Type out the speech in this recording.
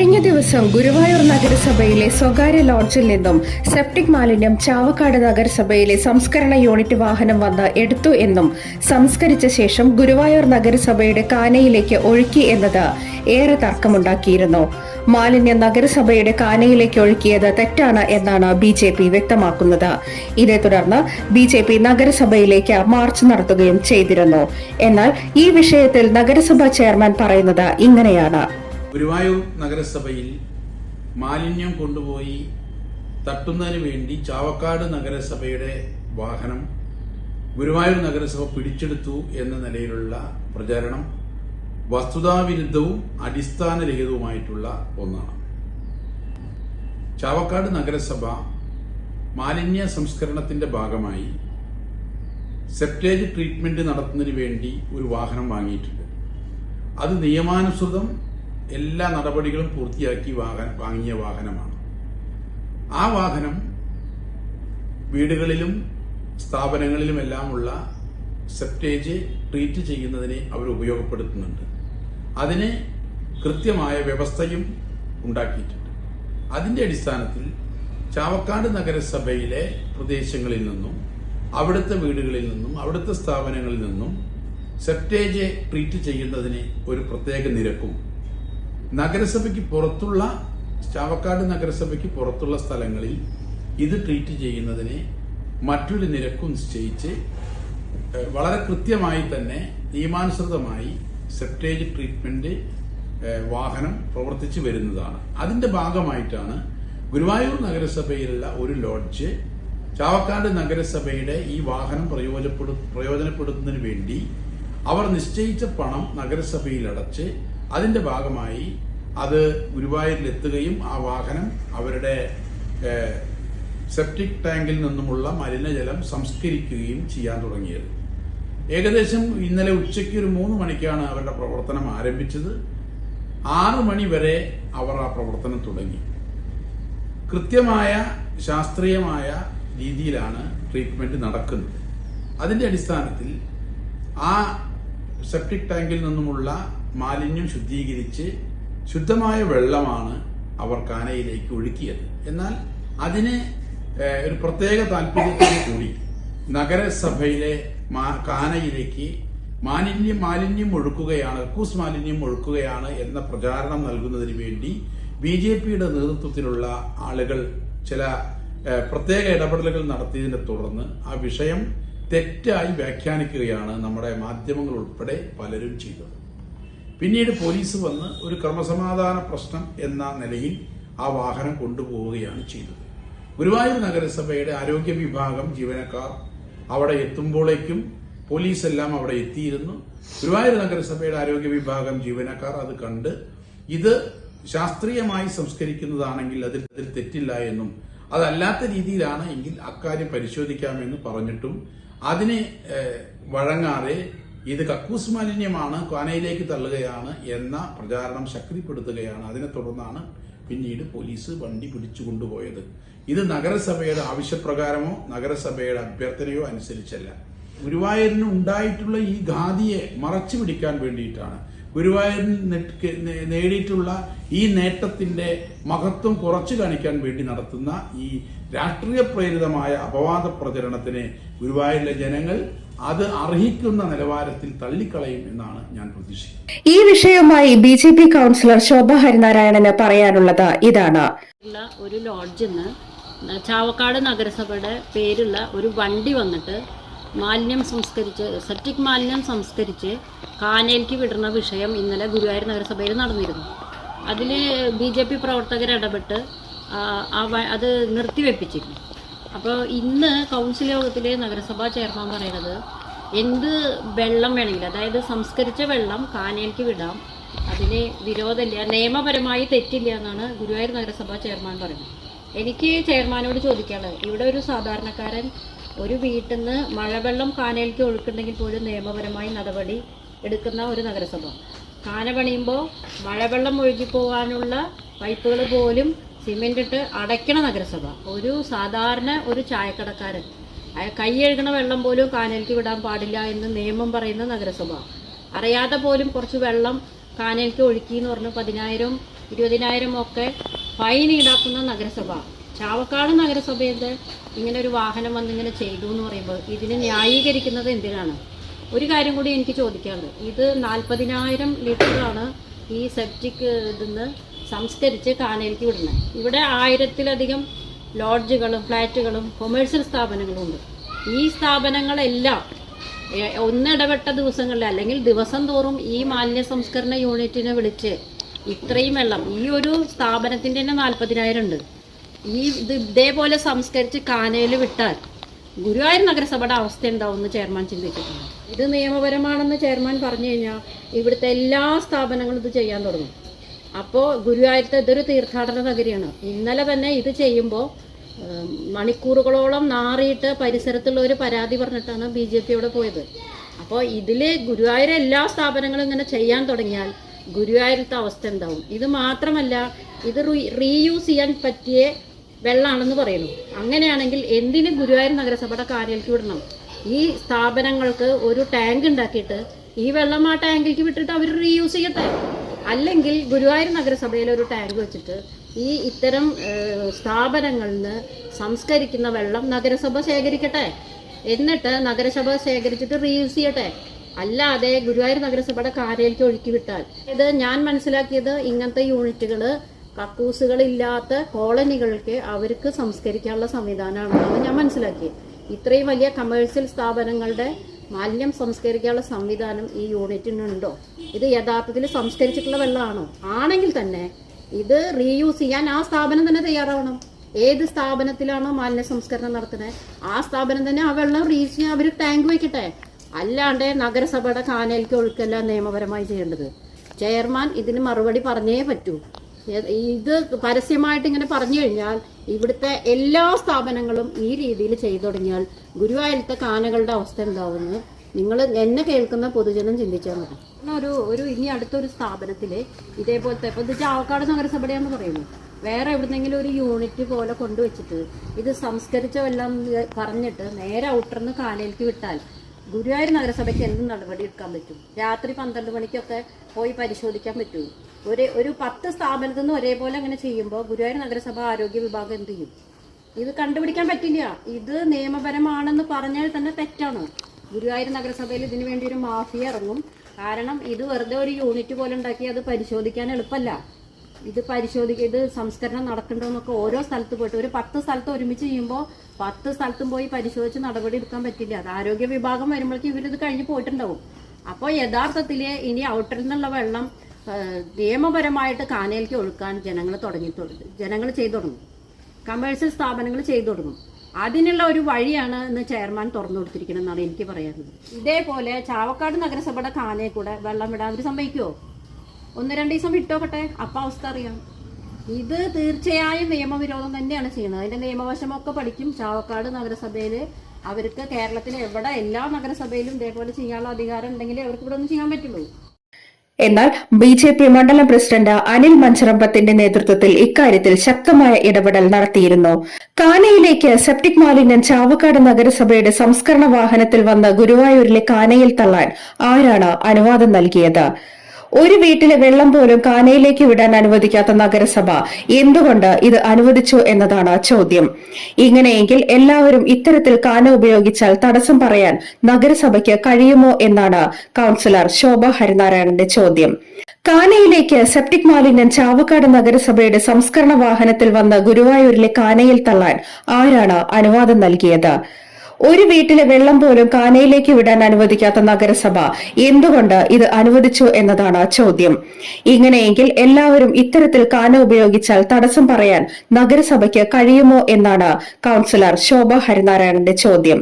കഴിഞ്ഞ ദിവസം ഗുരുവായൂർ നഗരസഭയിലെ സ്വകാര്യ ലോഡ്ജിൽ നിന്നും സെപ്റ്റിക് മാലിന്യം ചാവക്കാട് നഗരസഭയിലെ സംസ്കരണ യൂണിറ്റ് വാഹനം വന്ന് എടുത്തു എന്നും സംസ്കരിച്ച ശേഷം ഗുരുവായൂർ നഗരസഭയുടെ കാനയിലേക്ക് ഒഴുക്കി എന്നത് ഏറെ തർക്കമുണ്ടാക്കിയിരുന്നു. മാലിന്യം നഗരസഭയുടെ കാനയിലേക്ക് ഒഴുക്കിയത് തെറ്റാണ് എന്നാണ് ബി ജെ പി വ്യക്തമാക്കുന്നത്. ഇതേ തുടർന്ന് ബി ജെ പി നഗരസഭയിലേക്ക് മാർച്ച് നടത്തുകയും ചെയ്തിരുന്നു. എന്നാൽ ഈ വിഷയത്തിൽ നഗരസഭാ ചെയർമാൻ പറയുന്നത് ഇങ്ങനെയാണ്. ഗുരുവായൂർ നഗരസഭയിൽ മാലിന്യം കൊണ്ടുപോയി തട്ടുന്നതിന് വേണ്ടി ചാവക്കാട് നഗരസഭയുടെ വാഹനം ഗുരുവായൂർ നഗരസഭ പിടിച്ചെടുത്തു എന്ന നിലയിലുള്ള പ്രചാരണം വസ്തുതാവിരുദ്ധവും അടിസ്ഥാനരഹിതവുമായിട്ടുള്ള ഒന്നാണ്. ചാവക്കാട് നഗരസഭ മാലിന്യ സംസ്കരണത്തിന്റെ ഭാഗമായി സെപ്റ്റേജ് ട്രീറ്റ്മെന്റ് നടത്തുന്നതിന് വേണ്ടി ഒരു വാഹനം വാങ്ങിയിട്ടുണ്ട്. അത് നിയമാനുസൃതം എല്ലാ നടപടികളും പൂർത്തിയാക്കി വാങ്ങിയ വാഹനമാണ്. ആ വാഹനം വീടുകളിലും സ്ഥാപനങ്ങളിലുമെല്ലാമുള്ള സെപ്റ്റേജ് ട്രീറ്റ് ചെയ്യുന്നതിനെ അവർ ഉപയോഗപ്പെടുത്തുന്നുണ്ട്. അതിന് കൃത്യമായ വ്യവസ്ഥയും ഉണ്ടാക്കിയിട്ടുണ്ട്. അതിന്റെ അടിസ്ഥാനത്തിൽ ചാവക്കാട് നഗരസഭയിലെ പ്രദേശങ്ങളിൽ നിന്നും അവിടുത്തെ വീടുകളിൽ നിന്നും അവിടുത്തെ സ്ഥാപനങ്ങളിൽ നിന്നും സെപ്റ്റേജ് ട്രീറ്റ് ചെയ്യുന്നതിന് ഒരു പ്രത്യേക നിരക്കും നഗരസഭയ്ക്ക് പുറത്തുള്ള ചാവക്കാട് നഗരസഭയ്ക്ക് പുറത്തുള്ള സ്ഥലങ്ങളിൽ ഇത് ട്രീറ്റ് ചെയ്യുന്നതിന് മറ്റൊരു നിരക്കും നിശ്ചയിച്ച് വളരെ കൃത്യമായി തന്നെ നിയമാനുസൃതമായി സെപ്റ്റേജ് ട്രീറ്റ്മെന്റ് വാഹനം പ്രവർത്തിച്ചു വരുന്നതാണ്. അതിന്റെ ഭാഗമായിട്ടാണ് ഗുരുവായൂർ നഗരസഭയിലുള്ള ഒരു ലോഡ്ജ് ചാവക്കാട് നഗരസഭയുടെ ഈ വാഹനം പ്രയോജനപ്പെടു പ്രയോജനപ്പെടുത്തുന്നതിന് വേണ്ടി അവർ നിശ്ചയിച്ച പണം നഗരസഭയിൽ അടച്ച് അതിന്റെ ഭാഗമായി അത് ഗുരുവായൂരിലെത്തുകയും ആ വാഹനം അവരുടെ സെപ്റ്റിക് ടാങ്കിൽ നിന്നുമുള്ള മലിനജലം സംസ്കരിക്കുകയും ചെയ്യാൻ തുടങ്ങിയത്. ഏകദേശം ഇന്നലെ ഉച്ചയ്ക്ക് ഒരു മൂന്ന് മണിക്കാണ് അവരുടെ പ്രവർത്തനം ആരംഭിച്ചത്. ആറ് മണി വരെ അവർ ആ പ്രവർത്തനം തുടങ്ങി. കൃത്യമായ ശാസ്ത്രീയമായ രീതിയിലാണ് ട്രീറ്റ്മെന്റ് നടക്കുന്നത്. അതിന്റെ അടിസ്ഥാനത്തിൽ ആ സെപ്റ്റിക് ടാങ്കിൽ നിന്നുമുള്ള മാലിന്യം ശുദ്ധീകരിച്ച് ശുദ്ധമായ വെള്ളമാണ് അവർ കാനയിലേക്ക് ഒഴുക്കിയത്. എന്നാൽ അതിന് ഒരു പ്രത്യേക താല്പര്യത്തോടു കൂടി നഗരസഭയിലെ കാനയിലേക്ക് മാലിന്യം മാലിന്യം ഒഴുക്കുകയാണ് കൂസ് മാലിന്യം ഒഴുക്കുകയാണ് എന്ന പ്രചാരണം നൽകുന്നതിന് വേണ്ടി ബി ജെ പിയുടെ നേതൃത്വത്തിലുള്ള ആളുകൾ ചില പ്രത്യേക ഇടപെടലുകൾ നടത്തിയതിനെ തുടർന്ന് ആ വിഷയം തെറ്റായി വ്യാഖ്യാനിക്കുകയാണ് നമ്മുടെ മാധ്യമങ്ങൾ ഉൾപ്പെടെ പലരും ചെയ്തത്. പിന്നീട് പോലീസ് വന്ന് ഒരു ക്രമസമാധാന പ്രശ്നം എന്ന നിലയിൽ ആ വാഹനം കൊണ്ടുപോവുകയാണ് ചെയ്തത്. ഗുരുവായൂർ നഗരസഭയുടെ ആരോഗ്യ വിഭാഗം ജീവനക്കാർ അവിടെ എത്തുമ്പോഴേക്കും പോലീസ് എല്ലാം അവിടെ എത്തിയിരുന്നു. ഗുരുവായൂർ നഗരസഭയുടെ ആരോഗ്യ വിഭാഗം ജീവനക്കാർ അത് കണ്ട് ഇത് ശാസ്ത്രീയമായി സംസ്കരിക്കുന്നതാണെങ്കിൽ അതിൽ അതിൽ തെറ്റില്ല എന്നും അതല്ലാത്ത രീതിയിലാണ് എങ്കിൽ അക്കാര്യം പരിശോധിക്കാമെന്ന് പറഞ്ഞിട്ടും അതിനെ വഴങ്ങാതെ ഇത് കക്കൂസ് മാലിന്യമാണ് കാനയിലേക്ക് തള്ളുകയാണ് എന്ന പ്രചാരണം ശക്തിപ്പെടുത്തുകയാണ്. അതിനെ തുടർന്നാണ് പിന്നീട് പോലീസ് വണ്ടി പിടിച്ചു കൊണ്ടുപോയത്. ഇത് നഗരസഭയുടെ ആവശ്യപ്രകാരമോ നഗരസഭയുടെ അഭ്യർത്ഥനയോ അനുസരിച്ചല്ല. ഗുരുവായൂരിന് ഉണ്ടായിട്ടുള്ള ഈ ഖാദിയെ മറച്ചു പിടിക്കാൻ വേണ്ടിയിട്ടാണ്. ഗുരുവായൂരിന് നേടിയിട്ടുള്ള ഈ നേട്ടത്തിന്റെ മഹത്വം കുറച്ചു കാണിക്കാൻ വേണ്ടി നടത്തുന്ന ഈ രാഷ്ട്രീയ പ്രേരിതമായ അപവാദ പ്രചരണത്തിന് ഗുരുവായൂരിലെ ജനങ്ങൾ അത് അർഹിക്കുന്ന നിലവാരത്തിൽ തള്ളിക്കളയും എന്നാണ് ഞാൻ പ്രതീക്ഷിക്കുന്നത്. ഈ വിഷയവുമായി B J P councillor Shobha ഹരിനാരായണന് പറയാനുള്ളത് ഇതാണ്. ഒരു ലോഡ്ജിൽ നിന്ന് ചാവക്കാട് നഗരസഭയുടെ പേരുള്ള ഒരു വണ്ടി വന്നിട്ട് മാലിന്യം സംസ്കരിച്ച് സെപ്റ്റിക് മാലിന്യം സംസ്കരിച്ച് കാനയിലേക്ക് വിടുന്ന വിഷയം ഇന്നലെ ഗുരുവായൂർ നഗരസഭയിൽ നടന്നിരുന്നു. അതിൽ ബി ജെ പി പ്രവർത്തകർ ഇടപെട്ട് അത് നിർത്തിവെപ്പിച്ചിരുന്നു. അപ്പോൾ ഇന്ന് കൗൺസിൽ യോഗത്തിൽ നഗരസഭാ ചെയർമാൻ പറയുന്നത് എന്ത് വെള്ളം വേണമെങ്കിലും അതായത് സംസ്കരിച്ച വെള്ളം കാനയിലേക്ക് വിടാം അതിന് വിരോധമില്ല നിയമപരമായി തെറ്റില്ല എന്നാണ് ഗുരുവായൂർ നഗരസഭാ ചെയർമാൻ പറയുന്നത്. എനിക്ക് ചെയർമാനോട് ചോദിക്കാനുള്ളത് ഇവിടെ ഒരു സാധാരണക്കാരൻ ഒരു വീട്ടിൽ നിന്ന് മഴവെള്ളം കാനയിലേക്ക് ഒഴുക്കുണ്ടെങ്കിൽ പോലും നിയമപരമായി നടപടി എടുക്കുന്ന ഒരു നഗരസഭ. കാന പണിയുമ്പോൾ മഴവെള്ളം ഒഴുകി പോകാനുള്ള പൈപ്പുകൾ പോലും സിമെന്റ് ഇട്ട് അടയ്ക്കണ നഗരസഭ. ഒരു സാധാരണ ഒരു ചായക്കടക്കാരൻ. കൈ എഴുകണ വെള്ളം പോലും കാനലിക്ക് വിടാൻ പാടില്ല എന്ന് നിയമം പറയുന്ന നഗരസഭ. അറിയാതെ പോലും കുറച്ച് വെള്ളം കാനലിക്ക് ഒഴുക്കി എന്ന് പറഞ്ഞ് പതിനായിരം ഇരുപതിനായിരം ഒക്കെ ഫൈൻ ഈടാക്കുന്ന നഗരസഭ. ചാവക്കാട് നഗരസഭയുടെ ഇങ്ങനെ ഒരു വാഹനം വന്നിങ്ങനെ ചെയ്തു എന്ന് പറയുമ്പോൾ ഇതിനെ ന്യായീകരിക്കുന്നത് എന്തിനാണ്? ഒരു കാര്യം കൂടി എനിക്ക് ചോദിക്കാനുണ്ട്. ഇത് നാൽപ്പതിനായിരം ലിറ്ററാണ് ഈ സെപ്റ്റിക് ഇതിന്ന് സംസ്കരിച്ച് കാനയിലേക്ക് വിടുന്നത്. ഇവിടെ ആയിരത്തിലധികം ലോഡ്ജുകളും ഫ്ലാറ്റുകളും കൊമേഴ്സ്യൽ സ്ഥാപനങ്ങളും ഉണ്ട്. ഈ സ്ഥാപനങ്ങളെല്ലാം ഒന്നിടപെട്ട ദിവസങ്ങളിൽ അല്ലെങ്കിൽ ദിവസം തോറും ഈ മാലിന്യ സംസ്കരണ യൂണിറ്റിനെ വിളിച്ച് ഇത്രയും വെള്ളം ഈ ഒരു സ്ഥാപനത്തിന്റെ തന്നെ നാൽപ്പതിനായിരം ഉണ്ട്. ഈ ഇത് ഇതേപോലെ സംസ്കരിച്ച് കാനയിൽ വിട്ടാൽ ഗുരുവായൂർ നഗരസഭയുടെ അവസ്ഥ എന്താവുമെന്ന് ചെയർമാൻ ചിന്തിച്ചിട്ടുണ്ട്. ഇത് നിയമപരമാണെന്ന് ചെയർമാൻ പറഞ്ഞു കഴിഞ്ഞാൽ ഇവിടുത്തെ എല്ലാ സ്ഥാപനങ്ങളും ഇത് ചെയ്യാൻ തുടങ്ങും. അപ്പോൾ ഗുരുവായൂരത്തെ ഇതൊരു തീർത്ഥാടന നഗരിയാണ്. ഇന്നലെ തന്നെ ഇത് ചെയ്യുമ്പോൾ മണിക്കൂറുകളോളം നാറിയിട്ട് ഒരു പരാതി പറഞ്ഞിട്ടാണ് ബി ജെ പിയോടെ പോയത്. അപ്പോൾ ഇതിൽ ഗുരുവായൂർ എല്ലാ സ്ഥാപനങ്ങളും ഇങ്ങനെ ചെയ്യാൻ തുടങ്ങിയാൽ ഗുരുവായൂരത്തെ അവസ്ഥ എന്താവും? ഇത് മാത്രമല്ല ഇത് റീയൂസ് ചെയ്യാൻ പറ്റിയ വെള്ളമാണെന്ന് പറയുന്നു. അങ്ങനെയാണെങ്കിൽ എന്തിന് ഗുരുവായൂർ നഗരസഭയുടെ കാര്യത്തിൽ വിടണം? ഈ സ്ഥാപനങ്ങൾക്ക് ഒരു ടാങ്ക് ഉണ്ടാക്കിയിട്ട് ഈ വെള്ളം ആ ടാങ്കിലേക്ക് വിട്ടിട്ട് അവർ റീയൂസ് ചെയ്യട്ടെ? അല്ലെങ്കിൽ ഗുരുവായൂർ നഗരസഭയിൽ ഒരു ടാങ്ക് വെച്ചിട്ട് ഈ ഇത്തരം സ്ഥാപനങ്ങളിൽ നിന്ന് സംസ്കരിക്കുന്ന വെള്ളം നഗരസഭ ശേഖരിക്കട്ടെ. എന്നിട്ട് നഗരസഭ ശേഖരിച്ചിട്ട് റീയൂസ് ചെയ്യട്ടെ. അല്ലാതെ ഗുരുവായൂർ നഗരസഭയുടെ കാര്യയിലേക്ക് ഒഴുക്കി വിട്ടാൽ. ഇത് ഞാൻ മനസ്സിലാക്കിയത് ഇങ്ങനത്തെ യൂണിറ്റുകൾ കക്കൂസുകളില്ലാത്ത കോളനികൾക്ക് അവർക്ക് സംസ്കരിക്കാനുള്ള സംവിധാനമാണെന്നാണ് ഞാൻ മനസ്സിലാക്കിയത്. ഇത്രയും വലിയ കമേഴ്സ്യൽ സ്ഥാപനങ്ങളുടെ മാലിന്യം സംസ്കരിക്കാനുള്ള സംവിധാനം ഈ യൂണിറ്റിനുണ്ടോ ഇത് യഥാർത്ഥത്തിൽ സംസ്കരിച്ചിട്ടുള്ള വെള്ളമാണോ? ആണെങ്കിൽ തന്നെ ഇത് റീയൂസ് ചെയ്യാൻ ആ സ്ഥാപനം തന്നെ തയ്യാറാവണം. ഏത് സ്ഥാപനത്തിലാണോ മാലിന്യ സംസ്കരണം നടത്തുന്നത്? ആ സ്ഥാപനം തന്നെ ആ വെള്ളം റീയൂസ് ചെയ്യാൻ അവർ ടാങ്ക് വയ്ക്കട്ടെ അല്ലാണ്ട് നഗരസഭയുടെ കാനയിലേക്ക് ഒഴുക്കല്ല നിയമപരമായി ചെയ്യേണ്ടത്. ചെയർമാൻ ഇതിന് മറുപടി പറഞ്ഞേ പറ്റൂ. ഇത് പരസ്യമായിട്ട് ഇങ്ങനെ പറഞ്ഞു കഴിഞ്ഞാൽ ഇവിടുത്തെ എല്ലാ സ്ഥാപനങ്ങളും ഈ രീതിയിൽ ചെയ്തു തുടങ്ങിയാൽ ഗുരുവായൂരത്തെ കാനകളുടെ അവസ്ഥ എന്താവുമെന്ന് നിങ്ങൾ എന്നെ കേൾക്കുന്ന പൊതുജനം ചിന്തിച്ചാൽ മതി. ഒരു ഒരു ഇനി അടുത്തൊരു സ്ഥാപനത്തിൽ ഇതേപോലത്തെ ഇപ്പം ഇത് ചാവക്കാട് നഗരസഭയാന്ന് പറയുന്നു. വേറെ എവിടുന്നെങ്കിലും ഒരു യൂണിറ്റ് പോലെ കൊണ്ടുവച്ചിട്ട് ഇത് സംസ്കരിച്ച പറഞ്ഞിട്ട് നേരെ ഔട്ടർന്ന് കാനയിലേക്ക് വിട്ടാൽ ഗുരുവായൂർ നഗരസഭയ്ക്ക് എന്ത് നടപടി എടുക്കാൻ പറ്റും? രാത്രി പന്ത്രണ്ട് മണിക്കൊക്കെ പോയി പരിശോധിക്കാൻ പറ്റൂ ഒരു ഒരു പത്ത് സ്ഥാപനത്തിൽ നിന്ന് ഒരേപോലെ അങ്ങനെ ചെയ്യുമ്പോൾ ഗുരുവായൂർ നഗരസഭ ആരോഗ്യ വിഭാഗം എന്ത് ചെയ്യും? ഇത് കണ്ടുപിടിക്കാൻ പറ്റില്ല. ഇത് നിയമപരമാണെന്ന് പറഞ്ഞാൽ തന്നെ തെറ്റാണ്. ഗുരുവായൂർ നഗരസഭയിൽ ഇതിനു വേണ്ടി ഒരു മാഫിയ ഇറങ്ങും. കാരണം ഇത് വെറുതെ ഒരു യൂണിറ്റ് പോലെ ഉണ്ടാക്കി അത് പരിശോധിക്കാൻ എളുപ്പമല്ല ഇത് പരിശോധിക്കുക ഇത് സംസ്കരണം നടക്കണ്ടോന്നൊക്കെ ഓരോ സ്ഥലത്ത് പോയിട്ട് ഒരു പത്ത് സ്ഥലത്ത് ഒരുമിച്ച് ചെയ്യുമ്പോൾ പത്ത് സ്ഥലത്തും പോയി പരിശോധിച്ച് നടപടി എടുക്കാൻ പറ്റില്ല. അത് ആരോഗ്യ വിഭാഗം വരുമ്പോഴേക്കും ഇവരിത് കഴിഞ്ഞ് പോയിട്ടുണ്ടാവും. അപ്പോൾ യഥാർത്ഥത്തിൽ ഇനി ഔട്ടറിൽ നിന്നുള്ള വെള്ളം നിയമപരമായിട്ട് കാനയിലേക്ക് ഒഴുക്കാൻ ജനങ്ങൾ തുടങ്ങി ജനങ്ങൾ ചെയ്തു തുടങ്ങും. കമേഴ്സ്യൽ സ്ഥാപനങ്ങൾ ചെയ്തു തുടങ്ങും. അതിനുള്ള ഒരു വഴിയാണ് ഇന്ന് ചെയർമാൻ തുറന്നു കൊടുത്തിരിക്കണം എന്നാണ് എനിക്ക് പറയാനുള്ളത്. ഇതേപോലെ ചാവക്കാട് നഗരസഭയുടെ കാനയിൽ കൂടെ വെള്ളം വിടാൻ അവർ സംഭവിക്കുമോ ഒന്ന് രണ്ട് ദിവസം വിട്ടോക്കട്ടെ. അപ്പം അവസ്ഥ അറിയാം. ഇത് തീർച്ചയായും നിയമവിരോധം തന്നെയാണ് ചെയ്യുന്നത്. അതിന്റെ നിയമവശമൊക്കെ പഠിക്കും. ചാവക്കാട് നഗരസഭയിൽ അവർക്ക് കേരളത്തിലെ എവിടെ എല്ലാ നഗരസഭയിലും ഇതേപോലെ ചെയ്യാനുള്ള അധികാരം ഉണ്ടെങ്കിൽ അവർക്ക് ഇവിടെ ഒന്നും ചെയ്യാൻ പറ്റുള്ളൂ. എന്നാൽ ബി ജെ പി മണ്ഡലം പ്രസിഡന്റ് അനിൽ മഞ്ചറമ്പത്തിന്റെ നേതൃത്വത്തിൽ ഇക്കാര്യത്തിൽ ശക്തമായ ഇടപെടൽ നടത്തിയിരുന്നു. കാനയിലേക്ക് സെപ്റ്റിക് മാലിന്യം ചാവക്കാട് നഗരസഭയുടെ സംസ്കരണ വാഹനത്തിൽ വന്ന് ഗുരുവായൂരിലെ കാനയിൽ തള്ളാൻ ആരാണ് അനുവാദം നൽകിയത്? ഒരു വീട്ടിലെ വെള്ളം പോലും കാനയിലേക്ക് വിടാൻ അനുവദിക്കാത്ത നഗരസഭ എന്തുകൊണ്ട് ഇത് അനുവദിച്ചു എന്നതാണ് ചോദ്യം. ഇങ്ങനെയെങ്കിൽ എല്ലാവരും ഇത്തരത്തിൽ കാന ഉപയോഗിച്ചാൽ തടസ്സം പറയാൻ നഗരസഭയ്ക്ക് കഴിയുമോ എന്നാണ് കൌൺസിലർ ശോഭ ഹരിനാരായണന്റെ ചോദ്യം. കാനയിലേക്ക് സെപ്റ്റിക് മാലിന്യം ചാവക്കാട് നഗരസഭയുടെ സംസ്കരണ വാഹനത്തിൽ വന്ന് ഗുരുവായൂരിലെ കാനയിൽ തള്ളാൻ ആരാണ് അനുവാദം നൽകിയത്? ഒരു വീട്ടിലെ വെള്ളം പോലും കാനയിലേക്ക് വിടാൻ അനുവദിക്കാത്ത നഗരസഭ എന്തുകൊണ്ട് ഇത് അനുവദിച്ചു എന്നതാണ് ചോദ്യം. ഇങ്ങനെയെങ്കിൽ എല്ലാവരും ഇത്തരത്തിൽ കാന ഉപയോഗിച്ചാൽ തടസ്സം പറയാൻ നഗരസഭയ്ക്ക് കഴിയുമോ എന്നാണ് കൗൺസിലർ ശോഭ ഹരിനാരായണന്റെ ചോദ്യം.